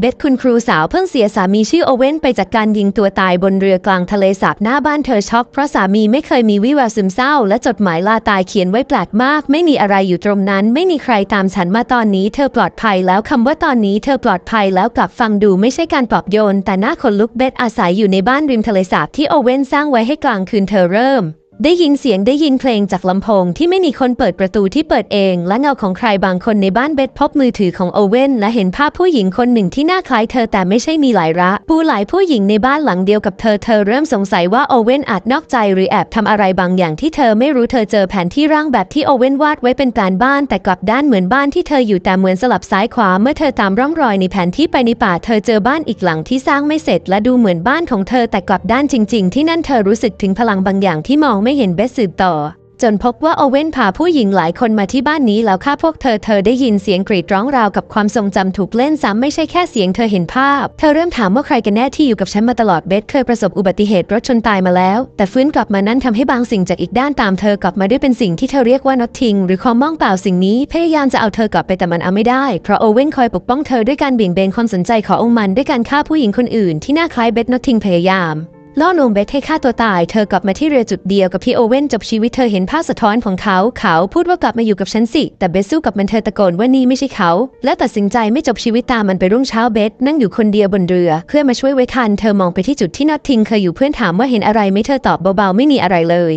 เบธคุณครูสาวเพิ่งเสียสามีชื่อโอเว่นไปจากการยิงตัวตายบนเรือกลางทะเลสาบหน้าบ้านเธอช็อกเพราะสามีไม่เคยมีวิแววซึมเศร้า และจดหมายลาตายเขียนไว้แปลกมาก ไม่มีอะไรอยู่ตรงนั้น ไม่มีใครตามฉันมาตอนนี้เธอปลอดภัยแล้วคำว่าตอนนี้เธอปลอดภัยแล้วกลับฟังดูไม่ใช่การปลอบโยน แต่หน้าขนลุกเบธอาศัยอยู่ในบ้านริมทะเลสาบที่โอเว่นสร้างไว้ให้กลางคืนเธอเริ่ม ได้ยินเสียงได้ยินเพลงจากลำโพงที่ไม่มีคนเปิดประตูที่เปิดเอง และเงาของใครบางคนในบ้านเบธพบมือถือของโอเว่นและเห็นภาพผู้หญิงคนหนึ่งที่หน้าคล้ายเธอแต่ไม่ใช่มีหลายระ ผู้หลายผู้หญิงในบ้านหลังเดียวกับเธอเธอเริ่มสงสัยว่าโอเว่นอาจนอกใจหรือแอบทำอะไรบางอย่างที่เธอไม่รู้เธอเจอแผนที่ร่างแบบที่โอเว่นวาดไว้เป็นแปลนบ้าน แต่กลับด้านเหมือนบ้านที่เธออยู่แต่เหมือนสลับซ้ายขวาเมื่อเธอตามร่องรอยในแผนที่ไปในป่าเธอเจอบ้านอีกหลังที่สร้างไม่เสร็จ และดูเหมือนบ้านของเธอแต่กลับด้านจริง ๆ ที่นั่นเธอรู้สึกถึงพลังบางอย่างที่มองไม่เห็นเบสสืบต่อ จนพบว่าโอเว่นพาผู้หญิงหลายคนมาที่บ้านนี้แล้วฆ่าพวกเธอเธอได้ยินเสียงกรีดร้องราวกับความทรงจำถูกเล่นซ้ำไม่ใช่แค่เสียงเธอเห็นภาพ เธอเริ่มถามว่าใครกันแน่ที่อยู่กับฉันมาตลอดเบสเคยประสบอุบัติเหตุรถชนตายมาแล้ว แต่ฟื้นกลับมานั้นทำให้บางสิ่งจากอีกด้านตามเธอกลับมาด้วยเป็นสิ่งที่เธอเรียกว่าน็อตทิงหรือความมองเปล่าสิ่งนี้พยายามจะเอาเธอกลับไปแต่มันเอาไม่ได้เพราะโอเว่นคอยปกป้องเธอด้วยการเบี่ยงเบนความสนใจขององค์มันด้วยการฆ่าผู้หญิงคนอื่นที่หน้าคล้ายเบสน็อตทิงพยายาม ล่อลวงเบธให้ฆ่าตัวตาย เธอกลับมาที่เรือจุดเดียวกับที่โอเว่นจบชีวิตเธอเห็นภาพสะท้อนของเขา เขาพูดว่ากลับมาอยู่กับฉันสิ แต่เบสสู้กับมันเธอตะโกนว่านี่ไม่ใช่เขา และตัดสินใจไม่จบชีวิตตามมันไปรุ่งเช้าเบสนั่งอยู่คนเดียวบนเรือ เพื่อมาช่วยไว้คัน เธอมองไปที่จุดที่น็อตทิงเคยอยู่เพื่อนถามว่าเห็นอะไรไหม่เธอตอบเบาๆไม่มีอะไรเลย